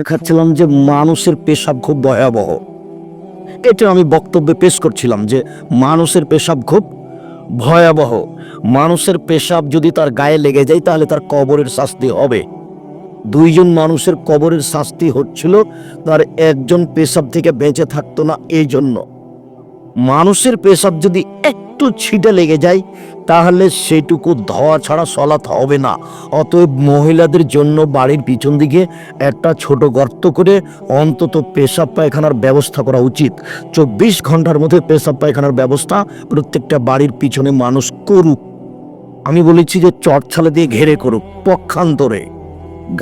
দেখাচ্ছিলাম যে মানুষের পেশাব খুব ভয়াবহ। এটা আমি বক্তব্যে পেশ করছিলাম যে মানুষের পেশাব খুব ভয়াবহ। মানুষের পেশাব যদি তার গায়ে লেগে যায়, তাহলে তার কবরের শাস্তি হবে। দুইজন মানুষের কবরের শাস্তি হচ্ছিল, তার একজন পেশাব থেকে বেঁচে থাকতো না এই জন্য মানুষের পেশাব যদি একটু ছিটে লেগে যায়, তাহলে সেটুকু ধোয়া ছাড়া সলাৎ হবে না। অতএব মহিলাদের জন্য বাড়ির পিছন দিকে একটা ছোট গর্ত করে অন্তত পেশাব পায়খানার ব্যবস্থা করা উচিত। চব্বিশ ঘণ্টার মধ্যে পেশাব পায়খানার ব্যবস্থা প্রত্যেকটা বাড়ির পিছনে মানুষ করুক। আমি বলেছি যে চটছালে দিয়ে ঘেরে করুক, পক্ষান্তরে।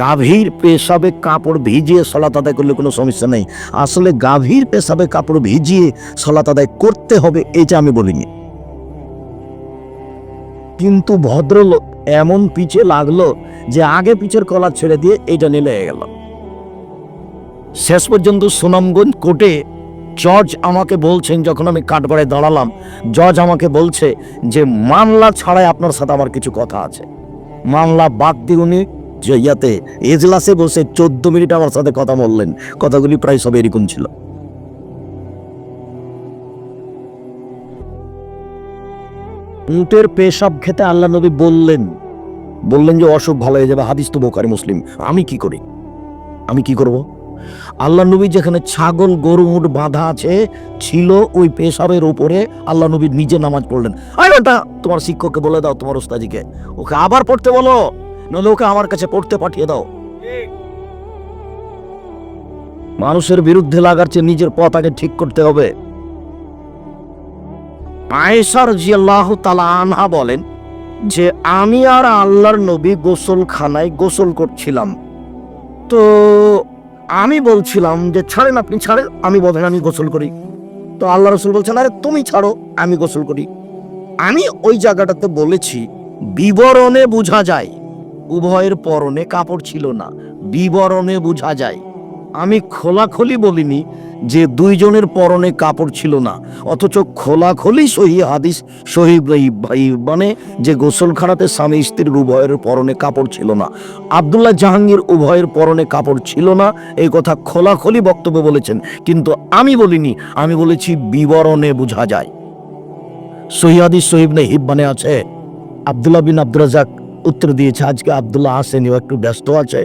গাভীর পেশাবে কাপড় ভিজিয়ে সলাত আদায় করলে কোনো সমস্যা নেই। আসলে গাভীর পেশাবে কাপড় ভিজিয়ে সলাত আদায় করতে হবে, এটা আমি বলিনি। কিন্তু ভদ্রলোক এমন পিছে লাগল যে আগে পিছের কলা ছেড়ে দিয়ে এটা নিলে গেল। শেষ পর্যন্ত সুনামগঞ্জ কোর্টে জজ আমাকে বলছেন, যখন আমি কাঠগড়ায় দাঁড়ালাম, জজ আমাকে বলছে যে মামলা ছাড়াই আপনার সাথে আমার কিছু কথা আছে। মামলা বাদ দিয়ে উনি ইয়াতে এজলাসে বসে চোদ্দ মিনিট আমার সাথে কথা বললেন, কথাগুলি প্রায় সব এরকম ছিল। উটের পেশাব খেতে আল্লাহ নবী বললেন। বললেন যে, অসুখ ভালো হয়ে যাবে, হাদিস তো বোকারি মুসলিম। আমি কি করি? আমি কি করব? আল্লাহ নবী যেখানে ছাগল, গরু, উট বাঁধা আছে, ছিল ওই পেশাবের উপরে আল্লাহ নবী নিজে নামাজ পড়লেন। আরে তোমার শিক্ষককে বলে দাও, তোমার ওস্তাজিকে ওকে আবার পড়তে বলো, নইলে ওকে আমার কাছে পড়তে পাঠিয়ে দাও। মানুষের বিরুদ্ধে লাগার চেয়ে নিজের পথ আগে ঠিক করতে হবে। আয়েশার জিয়াল্লাহ তালা আনহা বলেন যে আমি আর আল্লাহর নবী গোসলখানায় গোসল করছিলাম। তো আমি বলছিলাম যে, ছাড়েন আপনি, ছাড়েন, আমি বলেন আমি গোসল করি। তো আল্লাহ রসুল বলছেন, আরে তুমি ছাড়ো, আমি গোসল করি। আমি ওই জায়গাটাতে বলেছি, বিবরণে বোঝা যায়, উভয়ের পরনে কাপড় ছিল না, বিবরণে বোঝা যায়। আমি খোলাখলি বলিনি যে দুইজনের পরনে কাপড় ছিল না, অথচ খোলাখলি সহি হাদিস, সহি মানে যে গোসলখানাতে স্বামী স্ত্রীর উভয়ের পরনে কাপড় ছিল না, আবদুল্লাহ জাহাঙ্গীর উভয়ের পরনে কাপড় ছিল না, এই কথা খোলাখলি বক্তব্য বলেছেন। কিন্তু আমি বলিনি, আমি বলেছি বিবরণে বোঝা যায়। সহি সহিব নে হিব্বানে আছে, আবদুল্লাহ বিন আব্দুল রাজাক উত্তর দিয়েছে, আজকে আবদুল্লাহ আসেনি একটু ব্যস্ত আছে,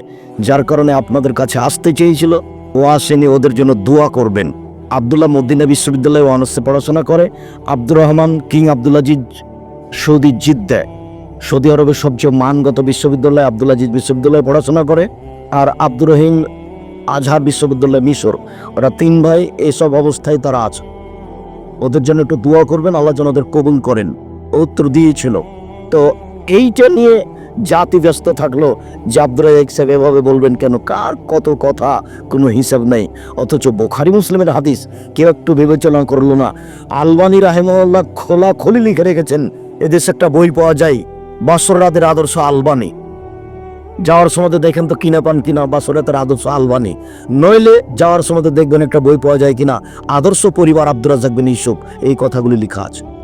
যার কারণে আপনাদের কাছে আসতে চেয়েছিল। ও আসেনি, ওদের জন্য দোয়া করবেন। আবদুল্লাহ মদিনা বিশ্ববিদ্যালয়ে অনার্সে পড়াশোনা করে। Abdur Rahman King Abdul Aziz Saudi জিদ্দে। Saudi আরবের সবচেয়ে মানগত বিশ্ববিদ্যালয় আব্দুল আজিজ বিশ্ববিদ্যালয়ে পড়াশোনা করে। আর আব্দুর রহিম আজহার বিশ্ববিদ্যালয় মিশর। ওরা তিন ভাই, এসব অবস্থায় তারা আছে। ওদের জন্য একটু দোয়া করবেন, আল্লাহ যেন ওদের কবুল করেন। উত্তর দিয়েছিল। তো এইটা নিয়ে জাতি ব্যস্ত থাকল। রাজাক সাহেব এভাবে বলবেন কেন? কার কত কথা? কোনো হিসাব নেই। অথচ বোখারি মুসলিমের হাদিস কেউ একটু বিবেচনা করল না। আলবানি রাহেমুল্লাহ খোলা খলি লিখে রেখেছেন, এদেশে একটা বই পাওয়া যায় বাসরাদের আদর্শ আলবানি। যাওয়ার সময় দেখেন তো কিনা পান কিনা বাসরাতের আদর্শ আলবানি। নইলে যাওয়ার সময় দেখবেন একটা বই পাওয়া যায় কিনা। আদর্শ পরিবার আব্দুর রাজাক বিন ইসুফ এই কথাগুলি লেখা আছে।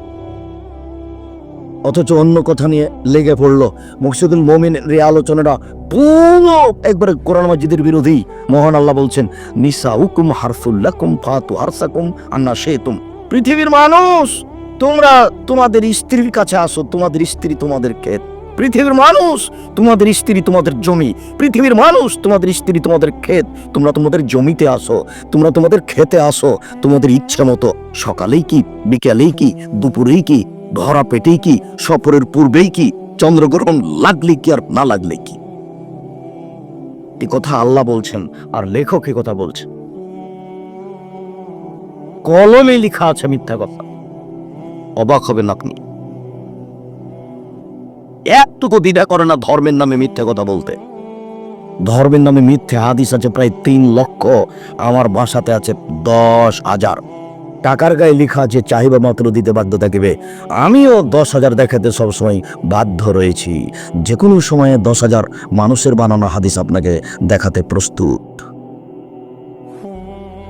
অথচ অন্য কথা নিয়ে লেগে পড়ল। মুকসিদুল মমিনের এই আলোচনাটা পুরো একবারে কোরআন মসজিদের বিরোধী। মহান আল্লাহ বলছেন নিসা হুকুম হারফুল্লাকুম ফাতু হারসাকুম আন্না শেতুম পৃথিবীর মানুষ, তোমরা তোমাদের স্ত্রীর কাছে আসো, তোমাদের স্ত্রী তোমাদের ক্ষেত। পৃথিবীর মানুষ, তোমাদের স্ত্রী তোমাদের জমি। পৃথিবীর মানুষ, তোমাদের স্ত্রী তোমাদের ক্ষেত। তোমরা তোমাদের জমিতে আসো, তোমরা তোমাদের খেতে আসো, তোমাদের ইচ্ছে মতো। সকালেই কি, বিকেলেই কি, দুপুরেই কি ভরা পেটেই কি, সফরের পূর্বেই কি, চন্দ্রগ্রহণ লাগলে কি আর না লাগলে কি? এ কথা আল্লাহ বলছেন, আর লেখক এ কথা বলছেন। কলমে লেখা আছে মিথ্যা কথা। অবাক হবেন আপনি। একটুকু দ্বিধা করে না ধর্মের নামে মিথ্যে কথা বলতে। ধর্মের নামে মিথ্যে হাদিস আছে প্রায় তিন লক্ষ, আমার বাসাতে আছে দশ হাজার। টাকার গায়ে লেখা আছে চাহিদা মাত্র দিতে বাধ্য থাকিবে। আমিও দশ হাজার দেখাতে সবসময় বাধ্য রয়েছি। যে কোনো সময়ে দশ হাজার মানুষের বানানো হাদিস আপনাকে দেখাতে প্রস্তুত।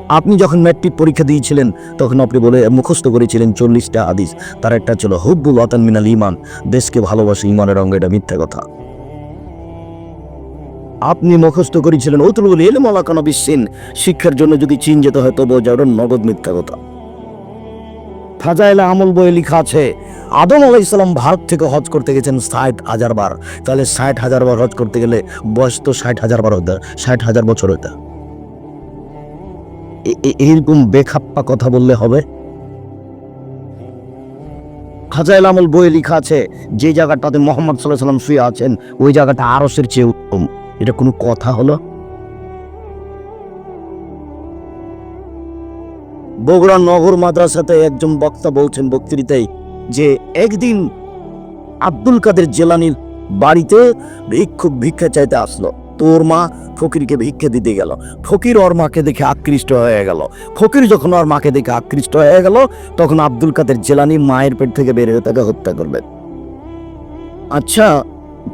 আপনি যখন ম্যাট্রিক পরীক্ষা দিয়েছিলেন, তখন আপনি বলে মুখস্থ করেছিলেন চল্লিশটা হাদিস। তার একটা ছিল, হুব্বুল ওয়াতান মিনাল ইমান দেশকে ভালোবাসে ইমানের অঙ্গ এটা মিথ্যা কথা। আপনি মুখস্থ করেছিলেন অতুল বলে এলে মলাকানা বিশ্বীন শিক্ষার জন্য যদি চীন যেতে হয় তবু যা ওটা নগদ মিথ্যা কথা। ফাজাইলে আমল বইয়ে লেখা আছে, আদম আলাহ ইসলাম ভারত থেকে হজ করতে গেছেন ষাট হাজার বার। তাহলে ষাট হাজার বার হজ করতে গেলে বয়স তো ষাট হাজার বার হতে, ষাট হাজার বছর হতে। এইরকম বেখাপ্পা কথা বললে হবে? খাজাইল আমল বইয়ে লেখা আছে, যে জায়গাটাতে মোহাম্মদ সাল্লাহ সাল্লাম শুয়ে আছেন, ওই জায়গাটা আরসের চেয়ে উত্তম। এটা কোনো কথা হলো? বগুড়া নগর মাদ্রাসাতে একজন বক্তা বলছেন বক্তৃতায় যে একদিন আব্দুল কাদের জেলানির বাড়িতে ভিক্ষুক ভিক্ষা চাইতে আসলো। তোর মা ফকিরকে ভিক্ষা দিতে গেল। ফকির ওর মাকে দেখে আকৃষ্ট হয়ে গেল। ফকির যখন ওর মাকে দেখে আকৃষ্ট হয়ে গেল, তখন আব্দুল কাদের জেলানি মায়ের পেট থেকে বের হয়ে তাকে হত্যা করবে। আচ্ছা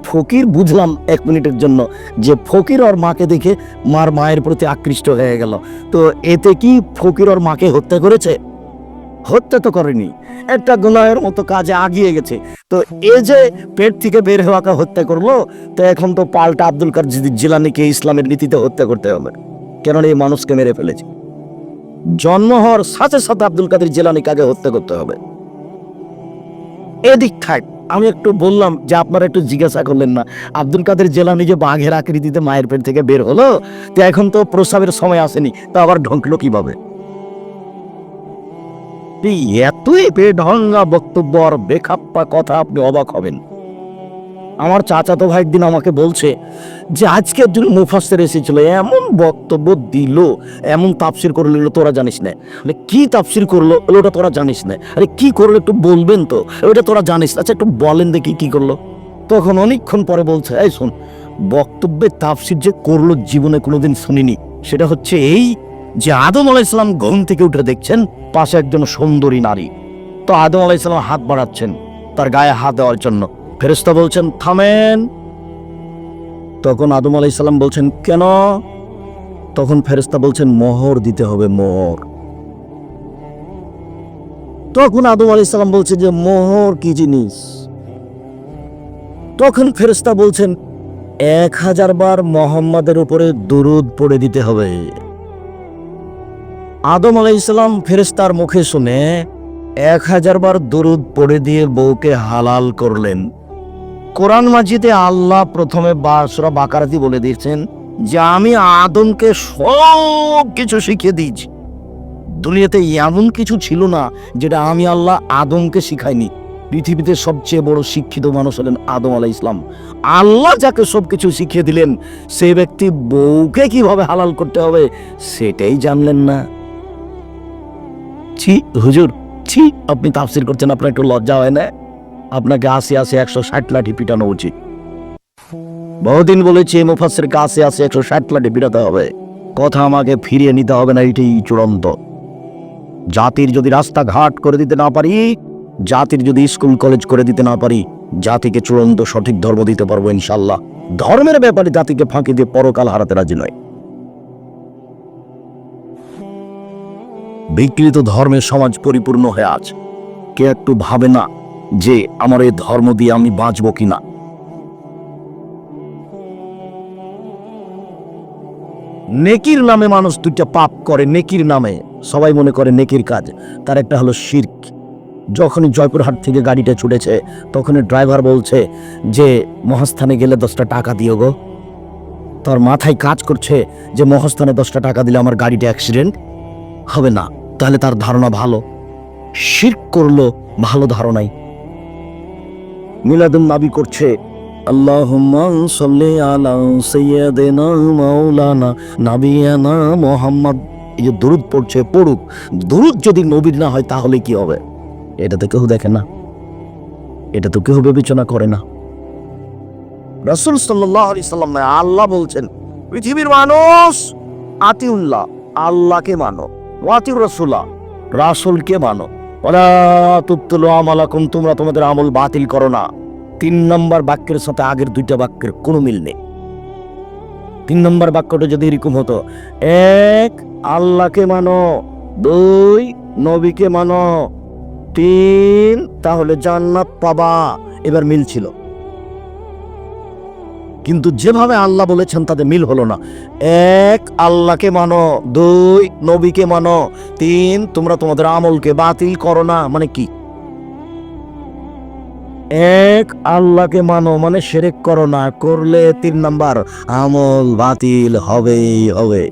ফকির বুঝলাম এক মিনিটের জন্য যে ফকির ওর মাকে দেখে মার মায়ের প্রতি আকৃষ্ট হয়ে গেল। তো এতে কি ফকির ওর মাকে হত্যা করেছে? হত্যা তো করেনি। একটা গুনাহের মতো কাজে আগিয়ে গেছে। তো এ যে পেট থেকে বের হওয়াকে হত্যা করল, তো এখন তো পাল্টা আব্দুল কার জিলানিকে ইসলামের নীতিতে হত্যা করতে হবে। কেননা এই মানুষকে মেরে ফেলেছে। জন্ম হওয়ার সাথে সাথে আব্দুল কাদের জেলানিকে আগে হত্যা করতে হবে। এদিক থাক। আমি একটু বললাম যে আপনারা একটু জিজ্ঞাসা করলেন না। আব্দুল কাদের জেলা নিজে বাঘের আকৃতিতে মায়ের পেট থেকে বের হলো, তো এখন তো প্রসাবের সময় আসেনি, তো আবার ঢঙ্কলো কীভাবে? এতই বেঢঙ্গা বক্তব্য আর বেখাপ্পা কথা আপনি অবাক হবেন। আমার চাচাতো ভাই একদিন আমাকে বলছে যে আজকে একজন মুফাসের এসেছিল, এমন বক্তব্য দিল, এমন তাপসির করে নিল তোরা জানিস না। মানে কি তাপসির করল? ওটা তোরা জানিস না। আরে, কি করল একটু বলবেন তো? ওটা তোরা জানিস আচ্ছা একটু বলেন দেখি কি করল। তখন অনেকক্ষণ পরে বলছে, এই শোন, বক্তব্যে তাপসির যে করল জীবনে কোনোদিন শুনিনি, সেটা হচ্ছে এই যে আদম আলাহ ইসলাম ঘুম থেকে উঠে দেখছেন, পাশে একজন সুন্দরী নারী। তো আদম আলাহ ইসলাম হাত বাড়াচ্ছেন, তার গায়ে হাত দেওয়ার জন্য। ফেরেস্তা বলছেন, থামেন। তখন আদম আলাহ ইসলাম বলছেন, কেন? তখন ফেরেস্তা বলছেন, মোহর দিতে হবে, মোহর। তখন আদম আলাহ ইসলাম বলছে যে, মোহর কি জিনিস? তখন ফেরেস্তা বলছেন, এক হাজার বার মোহাম্মদের উপরে দুরুদ পড়ে দিতে হবে। আদম আলাই ইসলাম ফেরেস্তার মুখে শুনে, এক হাজার বার দরুদ পড়ে দিয়ে বউকে হালাল করলেন। কোরআন মাজিদে আল্লাহ প্রথমে বাসরা বাকারাতি বলে দিয়েছেন যে আমি আদমকে সব কিছু শিখিয়ে দিয়েছি। দুনিয়াতে এমন কিছু ছিল না যেটা আমি আল্লাহ আদমকে শিখাইনি। পৃথিবীতে সবচেয়ে বড় শিক্ষিত মানুষ হলেন আদম আলাহ ইসলাম আল্লাহ যাকে সব কিছু শিখিয়ে দিলেন, সে ব্যক্তি বউকে কীভাবে হালাল করতে হবে সেটাই জানলেন না। ছি, হুজুর, ছি, আপনি তাফসির করছেন, আপনার একটু লজ্জা হয় না? আপনাকে আসে আসে একশো ষাট লাঠি পিটানো উচিত। বহুদিন বলেছি মুফাসের কাছে আসে একশো ষাট লাঠি পিটাতে হবে। কথা আমাকে ফিরিয়ে নিতে হবে না, এটাই চূড়ান্ত। জাতির যদি রাস্তাঘাট করে দিতে না পারি, জাতির যদি স্কুল, কলেজ করে দিতে না পারি, জাতিকে চূড়ান্ত সঠিক ধর্ম দিতে পারব ইনশাল্লাহ ধর্মের ব্যাপারে জাতিকে ফাঁকি দিয়ে পরকাল হারাতে রাজি নয়। বিকৃত ধর্মের সমাজ পরিপূর্ণ হয়ে আছে। কে একটু ভাবে না যে আমার এই ধর্ম দিয়ে আমি বাঁচব কিনা। নেকির নামে মানুষ দুইটা পাপ করে, নেকির নামে। সবাই মনে করে নেকির কাজ, তার একটা হলো শির্ক। যখনই জয়পুরহাট থেকে গাড়িটা ছুটেছে, তখনই ড্রাইভার বলছে যে, মহাস্থানে গেলে দশটা টাকা দিও গো। তার মাথায় কাজ করছে যে, মহাস্থানে দশটা টাকা দিলে আমার গাড়িটা অ্যাক্সিডেন্ট? হবে না, তাহলে তার ধারণা ভালো। শির করল, ভালো ধারণাই। মিলাদুন নাবি করছে। আল্লাহুম্মা আলা পড়ছে, পড়ুক। দুরুদ যদি নবীর না হয়, তাহলে কি হবে? এটা তো কেউ দেখে না। এটা তো কেউ বিবেচনা করে না। রাসূল সাল্লাম আল্লাহ বলছেন, পৃথিবীর মানুষ আতিউল্লাহ, আল্লাহকে মানো, ওয়াতিউর রাসূলা মানো। ওলা আমালাকুম, তোমরা তোমাদের আমল বাতিল করো না। তিন নম্বর বাক্যের সাথে আগের দুইটা বাক্যের কোনো মিল নেই। তিন নম্বর বাক্যটা যদি এরকম হতো, এক, আল্লাহকে মানো, দুই, নবীকে মানো, তিন, তাহলে জান্নাত পাবা। এবার মিল ছিল। কিন্তু যেভাবে আল্লাহ বলেছেন তাদের মিল হলো না। এক, আল্লাহকে মানো। দুই, নবীকে মানো। তিন, তোমরা তোমাদের আমলকে বাতিল করো না। মানে কি? এক, আল্লাহকে মানো মানে সেরেক করো না। করলে তিন নাম্বার, আমল বাতিল হবেই হবে।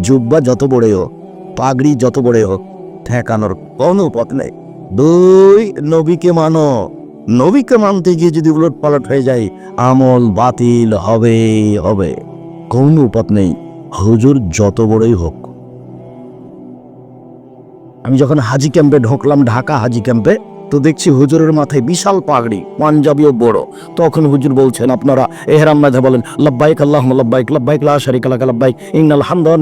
জুব্বা যত বড়ে হোক, পাগড়ি যত বড়ে হোক, ঠেকানোর কোনো পথ নেই। দুই, নবীকে মানো। নবীকে মানতে গিয়ে যদি উলট পালট হয়ে যায়, আমল বাতিল হবে হবে। কোনো উপাত নেই। হুজুর যত বড়ই হোক। আমি যখন হাজি ক্যাম্পে ঢুকলাম, ঢাকা হাজি ক্যাম্পে তো দেখছি হুজুরের মাথায় বিশাল পাগড়ি পাঞ্জাবিও বড়। তখন হুজুর বলছেন, আপনারা এহরাম মাঝে বলেন, লব্বাইক আল্লাহ লব্বাইক লব্বাইক লা শারিক লাক, লব্বাইক ইন্নাল হামদা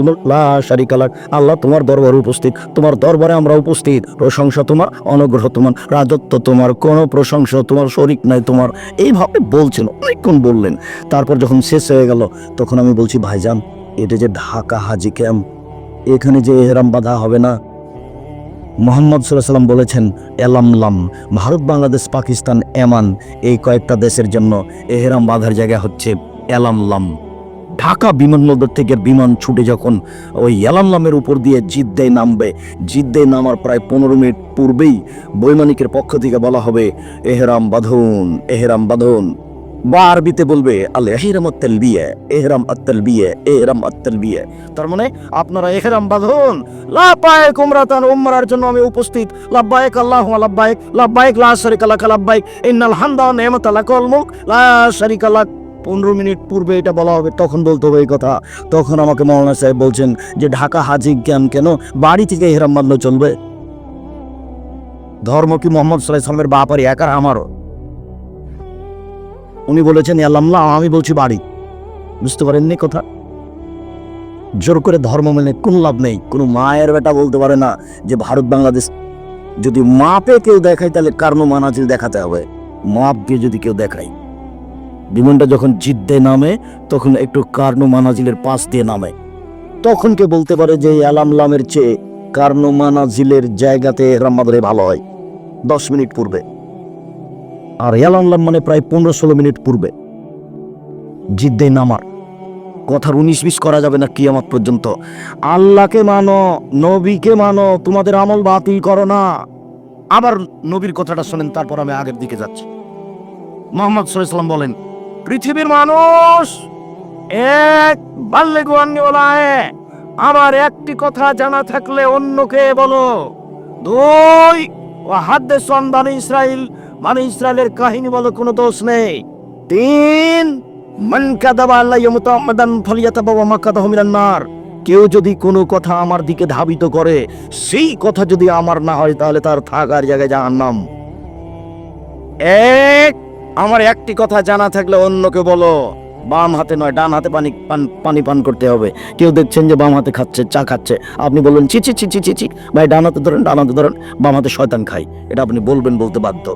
মুলক, লা শারিক লাক। আল্লাহ তোমার দরবারে উপস্থিত, তোমার দরবারে আমরা উপস্থিত। প্রশংসা তোমার, অনুগ্রহ তোমার, রাজত্ব তোমার, কোনো প্রশংসা তোমার, শরিক নাই তোমার। এইভাবে বলছেন, অনেকক্ষণ বললেন। তারপর যখন শেষ হয়ে গেল, তখন আমি বলছি, ভাইজান, এটা যে ঢাকা হাজি ক্যাম্প, এখানে যে এহরাম বাঁধা হবে না মোহাম্মদ সাল্লাম বলেছেন এলামলাম ভারত, বাংলাদেশ, পাকিস্তান, এমান, এই কয়েকটা দেশের জন্য এহেরাম বাঁধার জায়গা হচ্ছে এলামলাম ঢাকা বিমানবন্দর থেকে বিমান ছুটে যখন ওই এলামলামের উপর দিয়ে জিদ্দায় নামবে জিদ্দায় নামার প্রায় পনেরো মিনিট পূর্বেই বৈমানিকের পক্ষ থেকে বলা হবে, এহরাম বাঁধুন, এহেরাম বাঁধুন। বা আরবিতে বলবে আল এহরাম আত্তাল বিয়ে এহরাম আত্তাল বিয়ে এহরাম আত্তাল বিয়ে তার মানে আপনারা এহরাম বাঁধুন। লাব্বাইক উমরাতান, উমরার জন্য আমি উপস্থিত। লাব্বাইক আল্লাহু লাব্বাইক লাব্বাইক লা শারিকা লাক লাব্বাইক ইন্নাল হামদা ওয়া নি'মাতা লাকাল মুলক। লা শারিকা লাক। পনেরো মিনিট পূর্বে এটা বলা হবে, তখন বলতে হবে এই কথা। তখন আমাকে মৌলানা সাহেব বলছেন যে, ঢাকা হাজি জ্ঞান কেন? বাড়ি থেকে এহরাম বাঁধলে চলবে? ধর্ম কি মোহাম্মদ সাল্লাহ ইসলামের বাপারি একার আমারও? উনি বলেছেন আল্লাহ আমি বলছি বাড়ি বুঝতে পারেননি কথা জোর করে ধর্ম মেনে কোনো লাভ নেই কোনো মায়ের বেটা বলতে পারে না যে ভারত বাংলাদেশ যদি মাপে কেউ দেখায় তাহলে কার্নো মানাজিল দেখাতে হবে মাপ দিয়ে যদি কেউ দেখায় বিমানটা যখন জিদ্দে নামে তখন একটু কার্নো মানাজিলের পাশ দিয়ে নামে তখন কে বলতে পারে যে আলামলামের চেয়ে কার্নো মানাজিলের জায়গাতে রাম্মাদরে ভালো হয় দশ মিনিট পূর্বে আর এলামলাম মানে প্রায় পনেরো ষোলো মিনিট পূর্বে। জিদ্দে নামার কথার উনিশ বিশ করা যাবে না কিয়ামত পর্যন্ত। আল্লাহকে মানো, নবীকে মানো, তোমাদের আমল বাতিল করো না। আবার নবীর কথাটা শোনেন, তারপর আমি আগের দিকে যাচ্ছি। মোহাম্মদ সাল্লাম বলেন, পৃথিবীর মানুষ এক বাল্যে গোয়ান্নিওয়ালায় আমার একটি কথা জানা থাকলে অন্যকে বলো। দুই ও হাদ্দে সন্ধান ইসরাইল মানে ইসরায়েলের কাহিনী বলো, কোনো দোষ নেই। তিন, মান কাদাবা আল্লাহ মুতাম্মাদান ফালিয়াতাবাওয়া মাকাদাহু মিনান নার। কেউ যদি কোনো কথা আমার দিকে ধাবিত করে, সেই কথা যদি আমার না হয়, তাহলে তার থাকার জায়গায় জাহান্নাম। এক, আমার একটি কথা জানা থাকলে অন্যকে বলো, বাম হাতে নয়, ডান হাতে পানি পান পানি পান করতে হবে। কেউ দেখছেন যে বাম হাতে খাচ্ছে, চা খাচ্ছে, আপনি বললেন, ছি ছি ছি ছি ছি ভাই, ডান হাতে ধরেন, ডান হাতে ধরেন, বাম হাতে শয়তান খাই এটা আপনি বলবেন বলতে বাধ্য।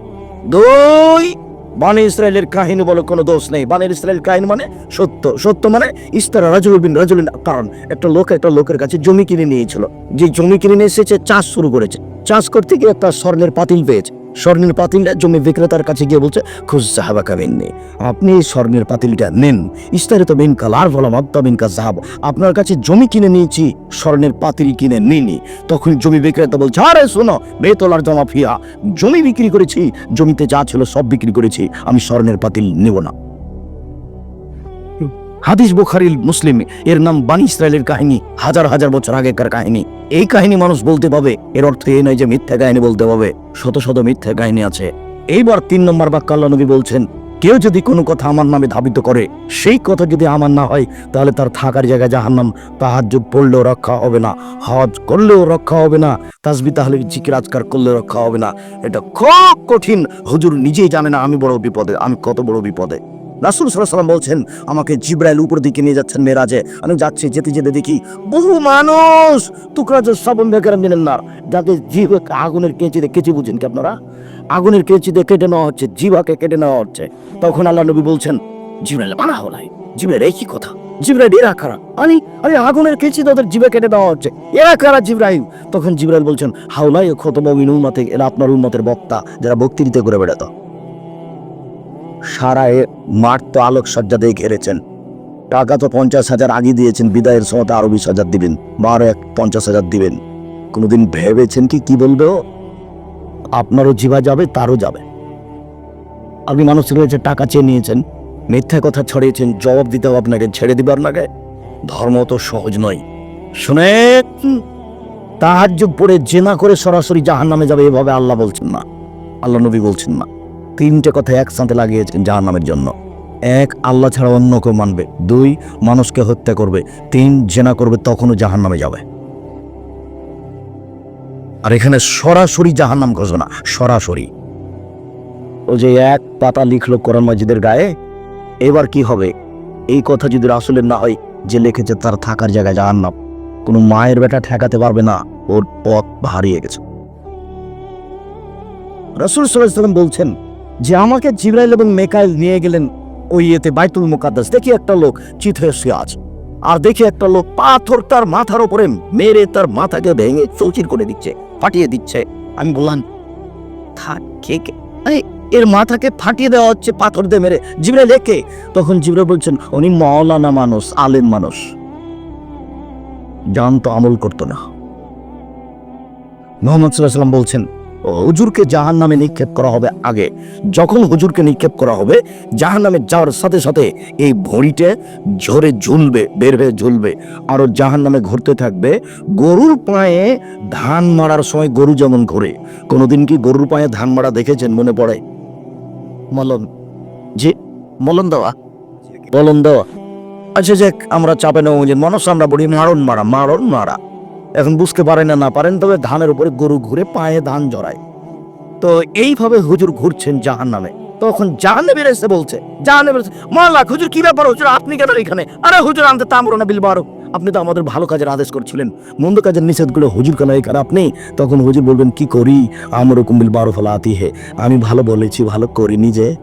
দুই, বানে ইসরায়েলের কাহিনী বলে কোনো দোষ নেই। বানে ইসরায়েল কাহিনী মানে সত্য। সত্য মানে ইস্তারা রাজুল বিন রাজুলিন, কারণ একটা লোক একটা লোকের কাছে জমি কিনে নিয়েছিল। যে জমি কিনে নিয়ে এসেছে, চাষ শুরু করেছে। চাষ করতে গিয়ে একটা স্বর্ণের পাতিল পেয়েছে। স্বর্ণের পাতিলটা জমি বিক্রেতার কাছে গিয়ে বলছে, খুশ সাহাবা কাবিননি, আপনি স্বর্ণের পাতিলটা নেন। ইস্তারিত বিন কালার বলাম আব্দা বিন কা সাহাব আপনার কাছে জমি কিনে নিয়েছি, স্বর্ণের পাতিল কিনে নিনি তখন জমি বিক্রেতা বলছে, আরে শোনো, বেতলার জমা ফিয়া, জমি বিক্রি করেছি, জমিতে যা ছিল সব বিক্রি করেছি, আমি স্বর্ণের পাতিল নেব না। হাদিস বুখারিল মুসলিম, এর নাম বানি ইসরায়েলের কাহিনী, হাজার হাজার বছর আগেকার কাহিনী। এই কাহিনী মানুষ বলতে পাবে, এর অর্থ এই নয় যে মিথ্যা কাহিনী বলতে পাবে। শত শত মিথ্যা কাহিনী আছে। এইবার তিন নম্বর বাক্য আল্লাহ নবী বলছেন, কেউ যদি কোনো কথা আমার নামে ধাবিত করে, সেই কথা যদি আমার না হয়, তাহলে তার থাকার জায়গায় যাহার নাম তাহার যুগ পড়লেও রক্ষা হবে না, হজ করলেও রক্ষা হবে না তাসবি তাহলে জিকির, আজকার করলেও রক্ষা হবে না। এটা খুব কঠিন। হুজুর নিজেই জানে না, আমি বড় বিপদে, আমি কত বড় বিপদে। রাসুল সাল্লাম বলছেন, আমাকে জিব্রাইল উপর দিকে নিয়ে যাচ্ছেন মেরাজে। আমি যাচ্ছি, যেতে যেতে দেখি বহু মানুষ টুকরা যে শ্রাবণ বেকার না। যাকে জিভ আগুনের কেঁচিতে কেঁচি বুঝেন কি আপনারা? আগুনের কেঁচিতে কেটে নেওয়া হচ্ছে জিভাকে কেটে নেওয়া হচ্ছে। তখন আল্লাহ নবী বলছেন, জিব্রাইল মানা হলাই। জিব্রাইল, এই কি কথা? জিব্রাইল, এরা কারা? আরে আরে, আগুনের কেঁচি তাদের জিভে কেটে দেওয়া হচ্ছে। এরা কারা জিব্রাইল? তখন জিব্রাইল বলছেন হাওলাই খতম উম্মাতে এরা আপনার উন্মতের বক্তা, যারা বক্তৃতা করে বেড়াতো। সারা এ মাঠ তো আলোকসজ্জা দিয়ে ঘেরেছেন। টাকা তো পঞ্চাশ হাজার আগে দিয়েছেন, বিদায়ের সময় আরও বিশ হাজার দিবেন বা আরও এক পঞ্চাশ হাজার দিবেন। কোনোদিন ভেবেছেন কি কি বলবে ও? আপনারও জিবা যাবে, তারও যাবে। আপনি মানুষের কাছে টাকা চেয়ে নিয়েছেন, মিথ্যা কথা ছড়িয়েছেন, জবাব দিতে হবে আপনাকে ছেড়ে দিবে আপনাকে? ধর্ম তো সহজ নয়। শুনে তাহাজ্য পড়ে জেনা করে সরাসরি জাহান নামে যাবে, এভাবে আল্লাহ বলছেন না। আল্লাহ নবী বলছেন না। তিনটে কথা একসাথে লাগিয়েছেন জাহান নামের জন্য। এক, আল্লাহ ছাড়া অন্য কেউ মানবে। দুই, মানুষকে হত্যা করবে। তিন, জেনা করবে, তখনও জাহান নামে যাবে। আর এখানে সরাসরি জাহান নাম ঘোষণা। সরাসরি। ও যে এক পাতা লিখলো কোরআন মাজিদের গায়ে, এবার কি হবে? এই কথা যদি রাসুলের না হয়, যে লিখেছে তার থাকার জায়গায় জাহান্নাম। কোনো মায়ের বেটা ঠেকাতে পারবে না, ওর পথ হারিয়ে গেছে। রসুল সাল্লাম বলছেন যে আমাকে জিব্রাইল এবং মেকাইল নিয়ে গেলেন ওই ইয়েতে বাইতুল মুকাদ্দাস। দেখি একটা লোক চিত হয়ে শুয়ে আছে। আর দেখি একটা লোক পাথর তার মাথার ওপরে মেরে তার মাথাকে ভেঙে চৌচির করে দিচ্ছে, ফাটিয়ে দিচ্ছে। আমি বললাম, থাক, কে কে? এর মাথাকে ফাটিয়ে দেওয়া হচ্ছে পাথর দিয়ে মেরে। জিবরে লেখে তখন জিবরে বলছেন, উনি মৌলানা মানুষ, আলেম মানুষ। জানতো আমল করতো না। মোহাম্মদ সাল্লাহ সাল্লাম বলছেন হুজুরকে জাহান নামে নিক্ষেপ করা হবে আগে। যখন হুজুরকে নিক্ষেপ করা হবে জাহান নামে যাওয়ার সাথে সাথে এই ভড়িতে ঝরে ঝুলবে, বের হয়ে ঝুলবে আরও জাহান নামে ঘুরতে থাকবে। গরুর পায়ে ধান মারার সময় গরু যেমন ঘোরে। কোনোদিন কি গরুর পায়ে ধান মারা দেখেছেন? মনে পড়ে। মলন জি মলন দেওয়া। মলন দেওয়া। আচ্ছা যাক, আমরা চাপে নেব যে মানুষ আমরা বলি মারণ মারা মারণ মারা। এখন বুঝতে পারেন না না পারেন তবে ধানের উপরে গরু ঘুরে পায়ে ধান জড়ায়। তো এইভাবে হুজুর ঘুরছেন জাহান নামে তখন জাহান্নামীর এসে বলছে জাহান্নামীর এসে, মাল্লাক হুজুর কি ব্যাপার হুজুর? আপনি কেন এখানে? আরে হুজুর আনতে তামরো না বিল বারো আপনি তো আমাদের ভালো কাজের আদেশ করছিলেন। মন্দ কাজের নিষেধ নিষেধগুলো হুজুর কেন এখানে আপনি? তখন হুজুর বলবেন কি করি? আমার বিল বারো ফলা আতি হে আমি ভালো বলেছি ভালো করিনি যে।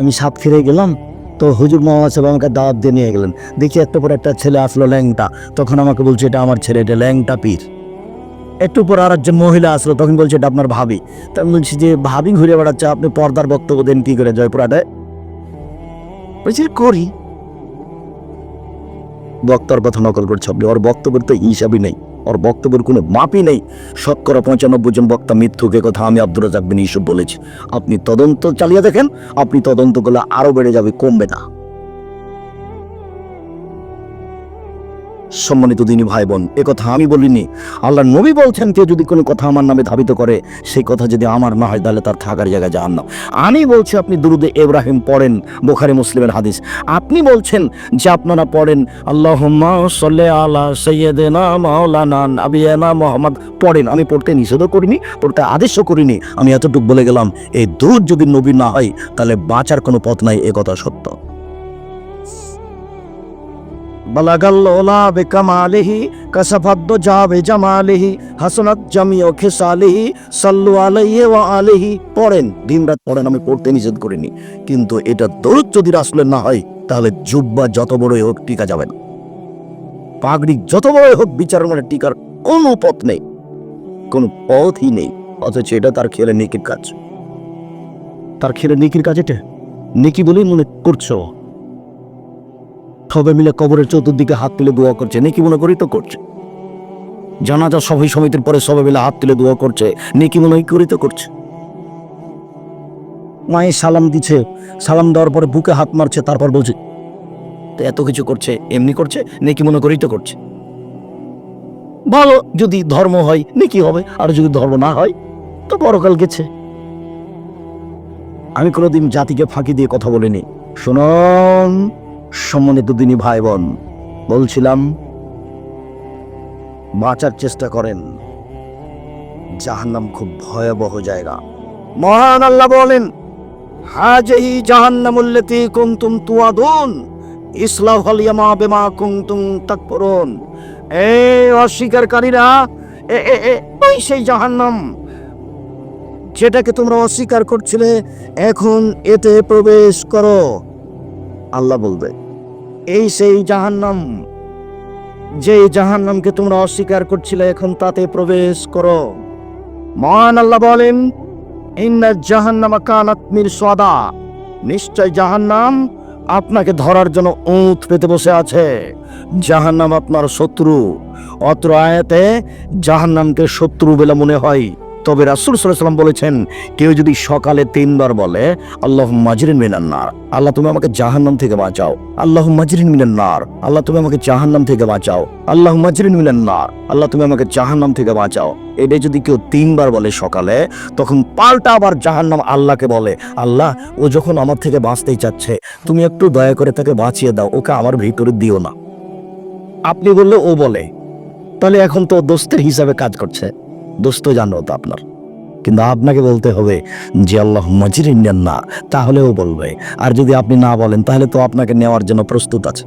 আমি সাত ফিরে গেলাম। তো হুজুর মোহাম্মদ সাহেব আমাকে দাওয়াত দিয়ে নিয়ে গেলেন। দেখি একটা পর একটা ছেলে আসলো ল্যাংটা। তখন আমাকে বলছে, এটা আমার ছেলে, এটা ল্যাংটা পীর। একটু পর আর একজন মহিলা আসলো, তখন বলছে, এটা আপনার ভাবি। তা আমি বলছি যে, ভাবি ঘুরে বেড়াচ্ছে, আপনি পর্দার বক্তব্য দেন কি করে জয়পুরহাটে? বলছি করি। বক্তার কথা নকল করছে আপনি, ওর বক্তব্যের তো হিসাবই নেই। ওর বক্তব্যের কোনো মাপই নেই শতকরা পঁচানব্বই জন বক্তা মিথ্যুকে কথা আমি আব্দুর রাজাক বিন ইসব বলেছি আপনি তদন্ত চালিয়ে দেখেন আপনি তদন্ত করলে আরও বেড়ে যাবে কমবে না সম্মানিত দিনী ভাই বোন কথা আমি বলিনি। আল্লাহ নবী বলছেন, কেউ যদি কোনো কথা আমার নামে ধাবিত করে, সেই কথা যদি আমার না হয়, তাহলে তার থাকার জায়গায় যান না আমি বলছি, আপনি দুরুদে ইব্রাহিম পড়েন, বোখারি, মুসলিমের হাদিস। আপনি বলছেন যে আপনারা পড়েন আল্লাহ সাল্লে আলা সৈয়দেনা মোহাম্মদ। পড়েন। আমি পড়তে নিষেধও করিনি, পড়তে আদেশও করিনি। আমি এতটুকু বলে গেলাম, এই দূর যদি নবী না হয়, তাহলে বাঁচার কোনো পথ নাই, এ কথা সত্য। বালাগাল্লোলা বেকামালিহি কাসাফাদ্দ যাবে জামালিহি, হাসনাত জামিও খেসালিহি, সাল্লু আলাইহি ওয়া আলিহি। পড়েন দিনরাত পড়েন, আমি পড়তে নিষেধ করিনি। কিন্তু এটা দরুদ যদি রাসুলের না হয়, তাহলে জুব্বা যত বড়ই হোক টিকা যাবে না। পাগড়ি যত বড়ই হোক বিচারের মানে টিকার কোনো পথ নেই। কোনো পথই নেই। অথচ এটা তার খেলে নেকির কাজ। তার খেলে নেকির কাজ এটা? নেকি বলেই মনে করছ? সবাই মিলে কবরের চতুর্দিকে হাত তুলে দোয়া করছে। নেকি মনে করি তো করছে। জানাজা সভা সমিতির পরে সবাই মিলে হাত তুলে দোয়া করছে। নেকি মনে করি তো করছে। মায়ে সালাম দিচ্ছে সালাম দেওয়ার পরে বুকে হাত মারছে, তারপর বলছে, তো এত কিছু করছে, এমনি করছে? নেকি মনে করি তো করছে। ভালো, যদি ধর্ম হয়, নেকি হবে। আর যদি ধর্ম না হয়, তো পরকাল গেছে। আমি কোনোদিন জাতিকে ফাঁকি দিয়ে কথা বলিনি। শুনুন। সম্মানিত দিনী ভাই বোন বলছিলাম, বাঁচার চেষ্টা করেন। জাহান্নাম খুব ভয়াবহ জায়গা। মহান আল্লাহ বলেন, হাজহি জাহান্নামুল্লাতি কুনতুম তুয়াদুন, ইসলাহ হালিয়ামা বেমা কুনতুম তাকফুরুন। এই এ, ওই সেই জাহান্নাম যেটাকে তোমরা অস্বীকার করছিলে, এখন এতে প্রবেশ করো। আল্লাহ বলবে এই সেই জাহান্নাম যে জাহান্নামকে তোমরা অস্বীকার করছিলে, এখন তাতে প্রবেশ করো। মহান আল্লাহ বলেন, ইন্না জাহান্নামা কানাত মিরসাদা নিশ্চয় জাহান্নাম আপনাকে ধরার জন্য উঁত পেতে বসে আছে। জাহান্নাম আপনার শত্রু, অত্র আয়াতে জাহান্নামকে শত্রু বলে মনে হয়। তবে রাসুল সাল্লাম বলেছেন, কেউ যদি সকালে তিনবার বলে আল্লাহ মাজরিন মিনান্নার আল্লাহ, তুমি আমাকে জাহান্নাম থেকে বাঁচাও আল্লাহ মাজরিন মিনান্নার আল্লাহ, তুমি আমাকে জাহান্নাম থেকে বাঁচাও আল্লাহ মাজরিন মিনান্নার আল্লাহ, তুমি আমাকে জাহান্নাম থেকে বাঁচাও এটা যদি কেউ তিনবার বলে সকালে, তখন পাল্টা আবার জাহান্নাম আল্লাহকে বলে, আল্লাহ, ও যখন আমার থেকে বাঁচতেই চাচ্ছে, তুমি একটু দয়া করে তাকে বাঁচিয়ে দাও, ওকে আমার ভিতরে দিও না আপনি বললে ও বলে, তাহলে এখন তো দোস্তের হিসাবে কাজ করছে। দোস্ত জানো তো আপনার। কিন্তু আপনাকে বলতে হবে যে আল্লাহ, মজির ইন্ডিয়ান না। তাহলেও বলবে। আর যদি আপনি না বলেন, তাহলে তো আপনাকে নেওয়ার জন্য প্রস্তুত আছে।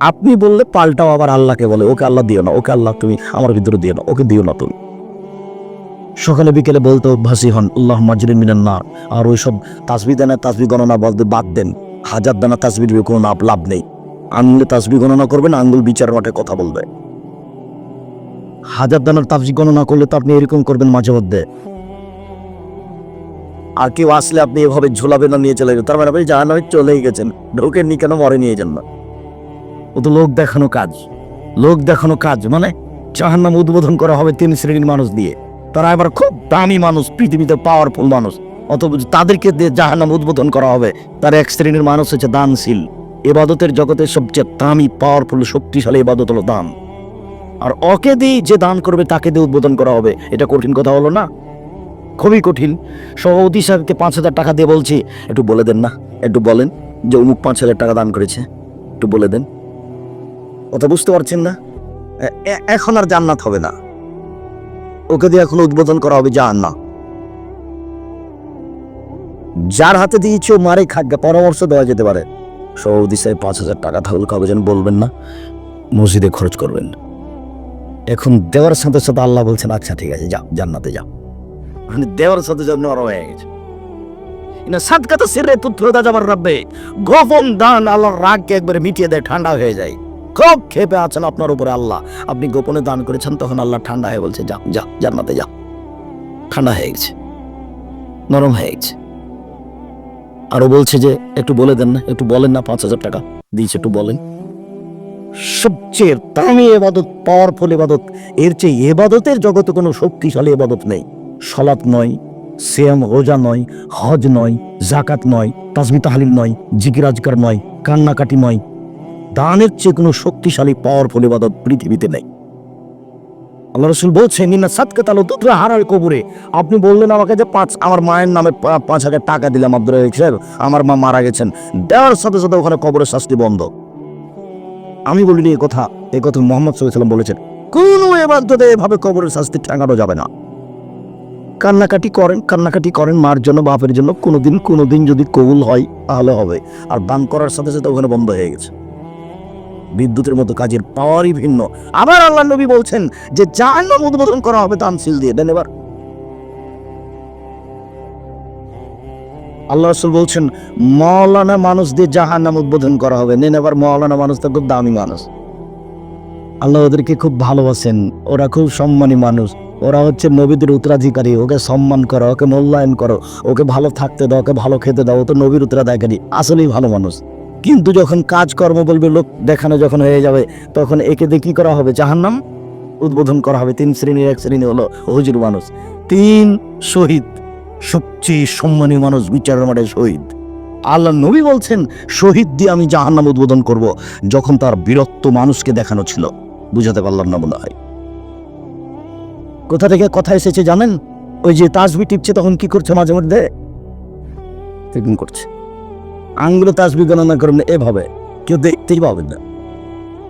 আপনি বললে পাল্টাও আবার আল্লাহকে বলে, ওকে আল্লাহ দিও না, ওকে আল্লাহ তুমি আমার ভিতরে দিও না, ওকে দিও না তুমি। সকালে বিকেলে বলতে অভ্যাসী হন, আল্লাহ মাজরিন মিনান না। আর ওইসব তাসবি দানা, তাসবি গণনা বলতে বাদ দেন। হাজার দানা তাসবির কোনো লাভ লাভ নেই। আঙুলে তাসবি গণনা করবেন আঙ্গুল বিচার মাঠে কথা বলবে। হাজার দানার তাফজি গণনা করলে তো আপনি এরকম করবেন মাঝে মধ্যে। আর কেউ আসলে আপনি এভাবে ঝোলাবেন না নিয়ে চলে যাবেন তার মানে আপনি জাহান নামে চলেই গেছেন। ঢোকেননি কেন, মরে নিয়ে যান না। ও তো লোক দেখানো কাজ। লোক দেখানো কাজ। মানে জাহান্নাম উদ্বোধন করা হবে তিন শ্রেণির মানুষ দিয়ে। তারা এবার খুব দামি মানুষ, পৃথিবীতে পাওয়ারফুল মানুষ। অত তাদেরকে দিয়ে জাহান্নাম উদ্বোধন করা হবে। তার এক শ্রেণির মানুষ হচ্ছে দানশীল। এবাদতের জগতের সবচেয়ে দামি পাওয়ারফুল শক্তিশালী এবাদত হলো দান। আর ওকে দিয়ে যে দান করবে, তাকে দিয়ে উদ্বোধন করা হবে। এটা কঠিন কথা হলো না? খুবই কঠিন। সভাপতি সাহেবকে পাঁচ হাজার টাকা দিয়ে বলছি, একটু বলে দেন না। একটু বলেন যে অমুক পাঁচ হাজার টাকা দান করেছে। একটু বলে দেন। কথা বুঝতে পারছেন না? এখন আর জান্নাত হবে না। ওকে দিয়ে এখন উদ্বোধন করা হবে জাহান্নাম। যার হাতে দিয়েছে মারে খাগ্যা পরামর্শ দেওয়া যেতে পারে। সৌদি সাহেব পাঁচ হাজার টাকা থাকলে যেন বলবেন না? মসজিদে খরচ করবেন। এখন দেওয়ার সাথে সাথে আল্লাহ বলছেন আচ্ছা ঠিক আছে, যাও, জান্নাতে যাও। মানে দেওয়ার সাথে সাথে নরম হয়ে গেছে। না সাদকাতা সিরে তুত্রদা যাবার রাব্বে। গোপন দান আল্লাহর রাগকে একবারে মিটিয়ে দেয়, ঠান্ডা হয়ে যায়। খুব খেপে আছেন আপনার উপরে আল্লাহ। আপনি গোপনে দান করেছেন, তখন আল্লাহ ঠান্ডা হয়ে বলছে, যাও যা জান্নাতে যাও। ঠান্ডা হয়ে গেছে, নরম হয়ে গেছে। আরও বলছে যে, একটু বলে দেন না, একটু বলেন না, পাঁচ হাজার টাকা, দিয়েছে, একটু বলেন। সবচেয়ে দামি এবাদত পাওয়ারফুল এবাদত। এর চেয়ে এবাদতের জগতে কোনো শক্তিশালী এবাদত নেই। সলাৎ নয়, সিয়াম, রোজা নয়, হজ নয় জাকাত নয় তাজমি তাহলিল নয় জিকিরাজকার নয়, কান্নাকাটি নয়। দানের চেয়ে কোনো শক্তিশালী পাওয়ারফুল এবাদত পৃথিবীতে নেই। আল্লাহ রসুল বলছেন নিনা সাতকে তালো দুটো হারার কবরে। আপনি বললেন আমাকে যে পাঁচ, আমার মায়ের নামে পাঁচ হাজার টাকা দিলাম আব্দুল সাহেব, আমার মা মারা গেছেন। দেওয়ার সাথে সাথে ওখানে কবরের শাস্তি বন্ধ। আমি বলিনি এ কথা এ কথা মোহাম্মদ সাল্লাম বলেছেন। কোনো এবাদতে এভাবে কবরের শাস্তি ঠেঙানো যাবে না। কান্নাকাটি করেন কান্নাকাটি করেন মার জন্য, বাপের জন্য, কোনোদিন কোনোদিন যদি কবুল হয়, তাহলে হবে। আর দান করার সাথে সাথে ওখানে বন্ধ হয়ে গেছে। বিদ্যুতের মতো কাজের পাওয়ারই ভিন্ন। আবার আল্লাহ নবী বলছেন যে, জাহান্নাম উদ্বোধন করা হবে তানসিল দিয়ে। দেন এবার। আল্লাহ রসুল বলছেন মৌলানা মানুষ দিয়ে জাহান্নাম উদ্বোধন করা হবে। নেন এবার মৌলানা মানুষ তো খুব দামি মানুষ। আল্লাহ ওদেরকে খুব ভালোবাসেন। ওরা খুব সম্মানী মানুষ। ওরা হচ্ছে নবীদের উত্তরাধিকারী। ওকে সম্মান করো, ওকে মূল্যায়ন করো, ওকে ভালো থাকতে দাও, ওকে ভালো খেতে দাও। ও তো নবীর উত্তরাধিকারী, আসলেই ভালো মানুষ। কিন্তু যখন কাজকর্ম বলবে, লোক দেখানো যখন হয়ে যাবে, তখন একে দিয়ে কী করা হবে? জাহান্নাম উদ্বোধন করা হবে। তিন শ্রেণির এক শ্রেণি হলো হুজুর মানুষ। তিন শহীদ। সবচেয়ে সম্মানীয় মানুষ বিচারের মাঠে শহীদ। আল্লাহ নবী বলছেন শহীদ দিয়ে আমি জাহান্নাম উদ্বোধন করব। যখন তার বীরত্ব মানুষকে দেখানো ছিল। বুঝাতে পারলাম না মনে হয় কোথা থেকে কথা এসেছে জানেন? ওই যে তাসবি টিপছে তখন কি করছে মাঝে মধ্যে? করছে। আঙ্গুলে তাসবি গণনা করবেন এভাবে। কেউ দেখতেই পাবেন না।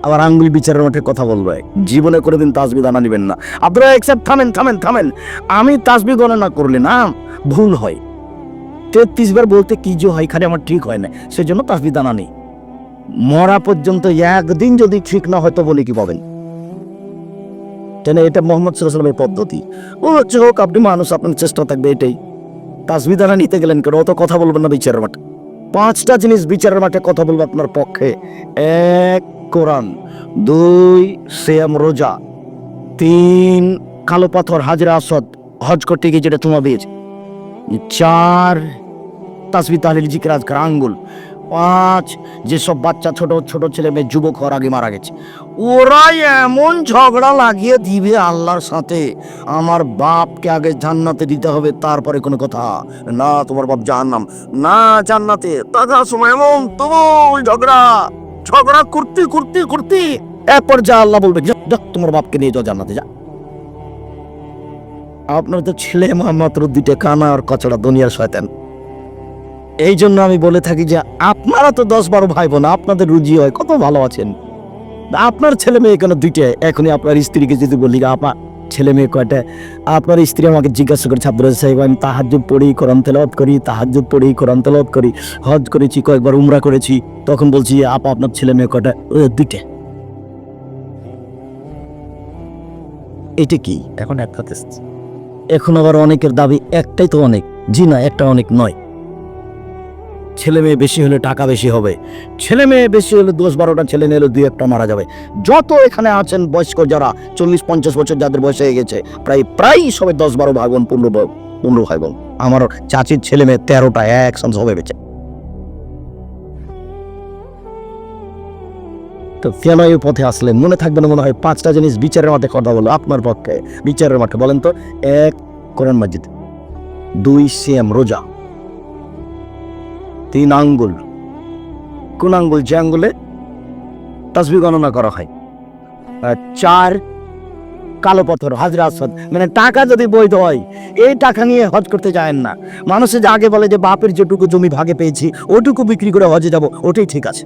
আবার আঙ্গুল বিচারের মাঠে কথা বলবে। জীবনে কোনোদিন তাসবি দানা নেবেন না। আপনারা একসাথে থামেন থামেন থামেন। আমি তাসবি গণনা করলে না, ভুল হয়। তেত্রিশ বার বলতে কি যে হয় খালি আমার ঠিক হয় না, সেজন্য তাসবি দানা নেই। মরা পর্যন্ত একদিন যদি ঠিক না হয় তো বলে কি পাবেন? কেন এটা মোহাম্মদ সাল্লামের পদ্ধতি? ও হচ্ছে হোক, আপনি মানুষ, আপনার চেষ্টা থাকবে এটাই। তাসবি দানা নিতে গেলেন কেন? অত কথা বলবেন না বিচারের মাঠে। পাঁচটা জিনিস বিচারের মাঠে কথা বলব আপনার পক্ষে। এক কোরআন, দুই সেম রোজা, তিন কালো পাথর হাজরা আসদ, হজ করতে গিয়ে যেটা তোমাদের চার তাসবি তাহলিল জিকির আজকার আঙ্গুল, পাঁচ যেসব বাচ্চা ছোট ছোট ছেলে মেয়ে, যুবক হওয়ার আগে মারা গেছে। ওরাই এমন ঝগড়া লাগিয়ে দিবে আল্লাহর সাথে, আমার বাপকে আগে জান্নাতে দিতে হবে, তারপরে কোনো কথা। না, তোমার বাপ জাহান্নাম। না, জান্নাতে। তাকা সময়, এমন তুমুল ঝগড়া। ঝগড়া করতে করতে করতে। এরপর যা আল্লাহ বলবে তোমার বাপকে নিয়ে যাও জান্নাতে, যা। আপনার তো ছেলে মা মাত্র দুইটা কানা আর কচড়া দুনিয়ার শয়তান। এই জন্য আমি বলে থাকি যে, আপনারা তো দশ বারো ভাই বোন আপনাদের রুজি হয়, কত ভালো আছেন। আপনার ছেলে মেয়ে কেন দুইটা এখনই আপনার স্ত্রীকে যদি বলি আপা ছেলে মেয়ে কয়টা? আপনার স্ত্রী আমাকে জিজ্ঞাসা করে ছাত্র সাহেব আমি তাহাজুদ পড়ি কোরআন তেলাওয়াত করি তাহাজুদ পড়ি কোরআন তেলাওয়াত করি হজ করেছি কয়েকবার উমরা করেছি। তখন বলছি আপা আপনার ছেলে মেয়ে কয়টা? ও দুইটা। এটা কি? এখন একটা এখন আবার অনেকের দাবি একটাই তো অনেক। জি না একটা অনেক নয়। ছেলে মেয়ে বেশি হলে টাকা বেশি হবে। ছেলে মেয়ে বেশি হলে দশ বারোটা ছেলে নিলে দুই একটা মারা যাবে। যত এখানে আছেন বয়স্ক যারা, চল্লিশ পঞ্চাশ বছর যাদের বয়স হয়ে গেছে, প্রায় প্রায় সবে দশ বারো ভাই বোন, পনেরো পনেরো ভাই বোন। আমার চাচির ছেলে মেয়ে তেরোটা একসঙ্গে সবাই বেঁচে। তো কেন এই পথে আসলেন? মনে থাকবে না মনে হয় পাঁচটা জিনিস বিচারের মাঠে কথা বলো, আপনার পক্ষে। বিচারের মাঠে বলেন তো, এক কোরআন মাজিদ, দুই সিএম রোজা। তিন আঙ্গুল কোন আঙ্গুল যে আঙ্গুলে তসবি গণনা করা হয়। চার কালো পাথর, হাজরা আসদ। মানে টাকা যদি বৈধ হয়, এই টাকা নিয়ে হজ করতে যায় না। মানুষে যে আগে বলে যে বাপের যেটুকু জমি ভাগে পেয়েছি, ওটুকু বিক্রি করে হজে যাব, ওটাই ঠিক আছে।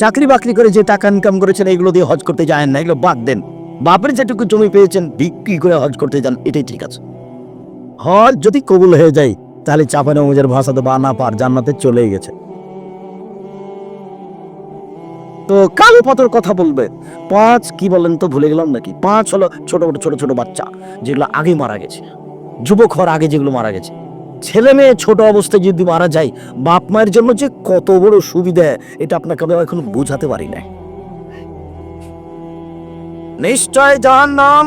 চাকরি বাকরি করে যে টাকা ইনকাম করেছেন, এগুলো দিয়ে হজ করতে যায় না, এগুলো বাদ দেন। বাপের যেটুকু জমি পেয়েছেন, বিক্রি করে হজ করতে যান, এটাই ঠিক আছে। হজ যদি কবুল হয়ে যায় তাহলে চাপানো মুজের ভাষা তো বা না পার, জান্নাতে চলেই গেছে। তো কালো পাথর কথা বলবে। পাঁচ, কি বলেন তো ভুলে গেলাম নাকি? পাঁচ হলো ছোট ছোট ছোট ছোট বাচ্চা, যেগুলো আগে মারা গেছে। যুবক হওয়ার আগে যেগুলো মারা গেছে। ছেলে মেয়ে ছোট অবস্থায় যদি মারা যায়, বাপ মায়ের জন্য যে কত বড় সুবিধা, এটা আপনাকে আমি এখন বোঝাতে পারি না নিশ্চয় যার নাম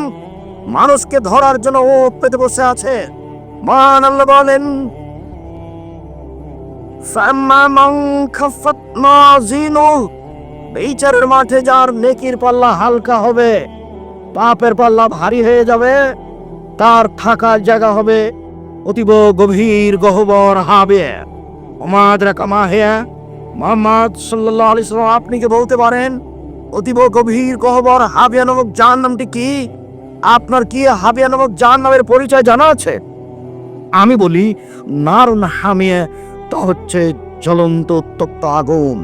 মানুষকে ধরার জন্য ও পেতে বসে আছে। মান আল্লাহ বলেন বিচারের মাঠে যার নেকির পাল্লা হালকা হবে, পাপের পাল্লা ভারী হয়ে যাবে, তার থাকার জায়গা হবে অতীব গভীর গহ্বর হবে। ওমাদরা কামা হেয়া। মোহাম্মদ সাল্লাহ আলি সাল্লাম আপনি কি বলতে পারেন, অতীব গভীর গহ্বর হাবিয়া নামক জাহান নামটি কি? আপনার কি হাবিয়া নামক জাহান নামের পরিচয় জানা আছে? আমি বলি, নারুন হামিয়ে, তা হচ্ছে জ্বলন্ত উত্তপ্ত আগুন।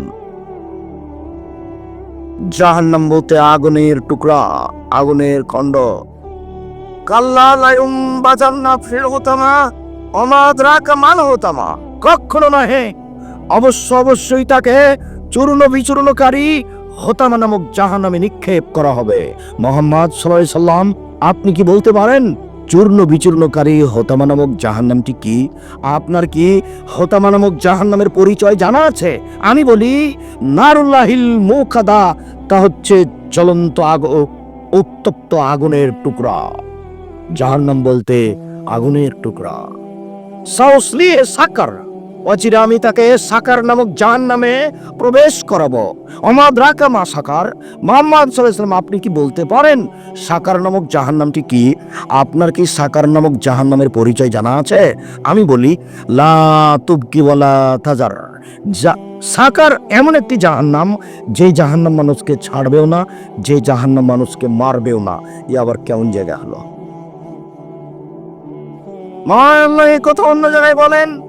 জাহান্নাম বলতে আগুনের টুকরা, আগুনের খণ্ড। কাল্লা লায়ুম বাজান্না ফির হতামা অমাদরা কামাল হতামা কখনো নহে। অবশ্য অবশ্যই তাকে চূর্ণ বিচূর্ণকারী হতামা নামক জাহান্নামে নিক্ষেপ করা হবে। মোহাম্মদ সাল্লাম, আপনি কি বলতে পারেন? চূর্ণ বিচূর্ণকারী হতামা নামক জাহান নামটি কি? আপনার কি হতামা নামক জাহান নামের পরিচয় জানা আছে? আমি বলি, নারুল্লাহিল মুখাদা তা হচ্ছে জ্বলন্ত আগ, উত্তপ্ত আগুনের টুকরা। জাহান্নাম বলতে আগুনের টুকরা। সাউসলি সাকার। অচিরে আমি তাকে সাকার নামক জাহান নামে প্রবেশ করাবো। অমাদ্রাকা মা সাকার। মোহাম্মদ সাল্লাম, আপনি কি বলতে পারেন সাকার নামক জাহান নামটি কি? আপনার কি সাকার নামক জাহান নামের পরিচয় জানা আছে? আমি বলি, লা তুবকি বলা তাজার। যা- সাকার এমন একটি জাহান্নাম, যে জাহান্নাম মানুষকে ছাড়বেও না, যে জাহান্নাম মানুষকে মারবেও না। ই আবার কেমন জায়গা হলো? এই কথা অন্য জায়গায় বলেন।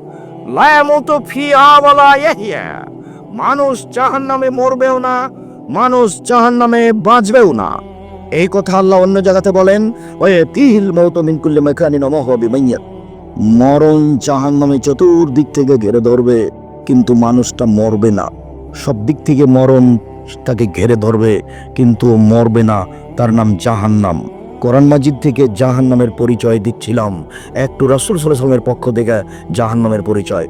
লায়ামতো ফিয়া বলা ইয়াহিয়া। মানুষ জাহান্নামে মরবেও না, মানুষ জাহান্নামে বাঁচবেও না। এই কথা আল্লাহ অন্য জায়গাতে বলেন ওয়ে তিল মৌত মিনকুল্লে মেখানি নমঃ বিমাইয়াত মরণ জাহান্নামে চতুর্দিক থেকে ঘেরে ধরবে, কিন্তু মানুষটা মরবে না। সব দিক থেকে মরণ তাকে ঘেরে ধরবে, কিন্তু মরবে না, তার নাম জাহান্নাম। কোরআন মাজিদ থেকে জাহান নামের পরিচয় দিচ্ছিলাম। একটু রাসুল সাল্লামের পক্ষ থেকে জাহান্নামের পরিচয়।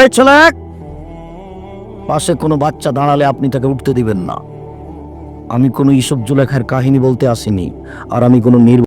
এই ছেলে, পাশে কোনো বাচ্চা দাঁড়ালে আপনি তাকে উঠতে দিবেন না। আমি কোনো ইসব জুলেখার কাহিনী বলতে আসিনি, আর আমি কোনো নির